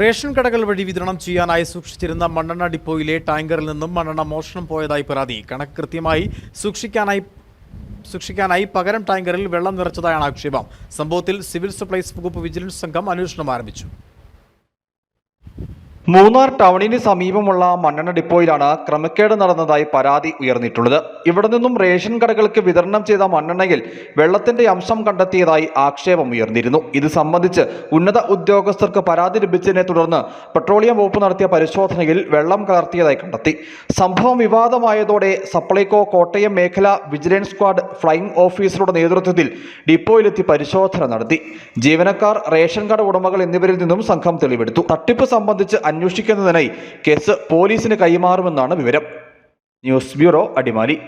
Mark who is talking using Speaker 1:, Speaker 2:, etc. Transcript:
Speaker 1: Ration കടകൾ വഴി വിതരണം ചെയ്യാനായി സൂക്ഷിച്ചിരുന്ന മണ്ണെണ്ണ ഡിപ്പോയിലെ ടാങ്കറിൽ നിന്നും മണ്ണെണ്ണ മോഷണം പോയതായി പരാതി. കണക്ക് കൃത്യമായി സൂക്ഷിക്കാനായി സൂക്ഷിക്കാനായി പകരം ടാങ്കറിൽ വെള്ളം നിറച്ചതായാണ് ആക്ഷേപം. സംഭവത്തിൽ സിവിൽ സപ്ലൈസ് വകുപ്പ് വിജിലൻസ് സംഘം അന്വേഷണം ആരംഭിച്ചു.
Speaker 2: മൂന്നാർ ടൗണിന് സമീപമുള്ള മണ്ണെണ്ണ ഡിപ്പോയിലാണ് ക്രമക്കേട് നടന്നതായി പരാതി ഉയർന്നിട്ടുള്ളത്. ഇവിടെ നിന്നും റേഷൻ കടകൾക്ക് വിതരണം ചെയ്ത മണ്ണെണ്ണയിൽ വെള്ളത്തിന്റെ അംശം കണ്ടെത്തിയതായി ആക്ഷേപം ഉയർന്നിരുന്നു. ഇത് സംബന്ധിച്ച് ഉന്നത ഉദ്യോഗസ്ഥർക്ക് പരാതി ലഭിച്ചതിനെ തുടർന്ന് പെട്രോളിയം വകുപ്പ് നടത്തിയ പരിശോധനയിൽ വെള്ളം കലർത്തിയതായി കണ്ടെത്തി. സംഭവം വിവാദമായതോടെ സപ്ലൈകോ കോട്ടയം മേഖല വിജിലൻസ് സ്ക്വാഡ് ഫ്ലൈയിംഗ് ഓഫീസറുടെ നേതൃത്വത്തിൽ ഡിപ്പോയിലെത്തി പരിശോധന നടത്തി. ജീവനക്കാർ റേഷൻ കട ഉടമകൾ എന്നിവരിൽ നിന്നും സംഘം തെളിവെടുത്തു. തട്ടിപ്പ് സംബന്ധിച്ച് അന്വേഷിക്കുന്നതിനായി കേസ് പോലീസിന് കൈമാറുമെന്നാണ് വിവരം. News bureau Adimali.